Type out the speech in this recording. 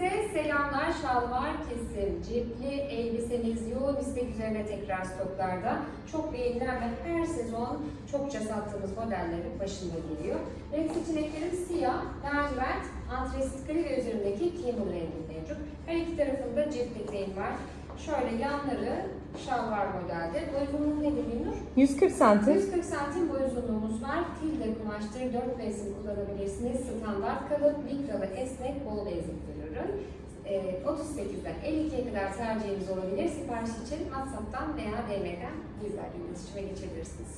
Hepinize selamlar. Şalvar kesim, cepli elbiseniz yoğun istek üzerine tekrar stoklarda. Çok beğenilen ve her sezon çokça sattığımız modellerin başında geliyor. Renk seçenekleri siyah, lacivert, antresit gri ve üzerindeki camel rengi mevcut. Her iki tarafında cep eteğim var. Şöyle yanları şalvar modelde. Boy uzunluğu nedir Binur? 140 santim. 140 santim uzunluğumuz var. Tilde kumaştır. 4 mevsim kullanabilirsiniz. Standart kalıp, ve esnek bol bezlik bir ürün. Ee, 38'den 52'ye kadar tercihiniz olabilir. Sipariş için WhatsApp'tan veya DM'den bizlerle iletişime geçebilirsiniz.